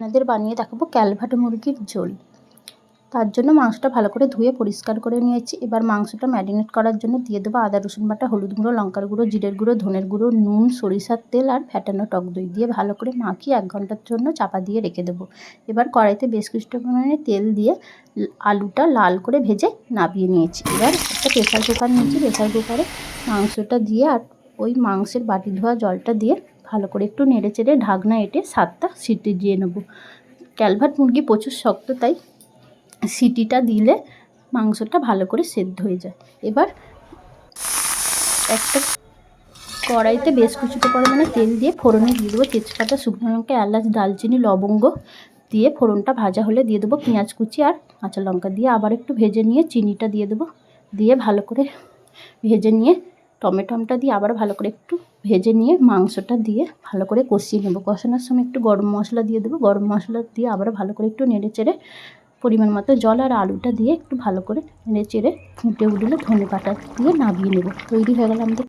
আপনাদের বানিয়ে দেখাবো ক্যালভাটো মুরগির ঝোল। তার জন্য মাংসটা ভালো করে ধুয়ে পরিষ্কার করে নিয়েছি। এবার মাংসটা ম্যারিনেট করার জন্য দিয়ে দেবো আদা, রসুন বাটা, হলুদ গুঁড়ো, লঙ্কার গুঁড়ো, জিরের গুঁড়ো, ধনের গুঁড়ো, নুন, সরিষার তেল আর ফ্যাটানো টক দই দিয়ে ভালো করে মাখিয়ে এক ঘণ্টার জন্য চাপা দিয়ে রেখে দেবো। এবার কড়াইতে বেশ কিছুটা পরিমাণে তেল দিয়ে আলুটা লাল করে ভেজে নাবিয়ে নিয়েছি। এবার একটা প্রেশার কুকার নিয়েছি। প্রেসার কুকারে মাংসটা দিয়ে আর ওই মাংসের বাটি ধোয়া জলটা দিয়ে ভালো করে একটু নেড়ে চেড়ে ঢাকনা এঁটে সাতটা সিটি দিয়ে নেব। ক্যালভাট মুরগি প্রচুর শক্ত, তাই সিটিটা দিলে মাংসটা ভালো করে সেদ্ধ হয়ে যায়। এবার একটা কড়াইতে বেশ কিছুটা পরিমাণে তেল দিয়ে ফোড়নে দিয়ে দেবো তেজপাতা, শুকনো লঙ্কা, এলাচ দালচিনি লবঙ্গ দিয়ে ফোড়নটা ভাজা হলে দিয়ে দেবো পেঁয়াজ কুচি আর কাঁচা লঙ্কা দিয়ে আবার একটু ভেজে নিয়ে চিনিটা দিয়ে দেবো। দিয়ে ভালো করে ভেজে নিয়ে টমেটোমটা দিয়ে আবার ভালো করে একটু ভেজে নিয়ে মাংসটা দিয়ে ভালো করে কষিয়ে নেব। কষানোর সময় একটু গরম মশলা দিয়ে দেবো। গরম মশলা দিয়ে আবার ভালো করে একটু নেড়ে চেড়ে পরিমাণ মতো জল আর আলুটা দিয়ে একটু ভালো করে নেড়ে চেড়ে ফুটে উঠলে ধনে পাতা দিয়ে নামিয়ে নেব। তৈরি হয়ে গেল আমাদের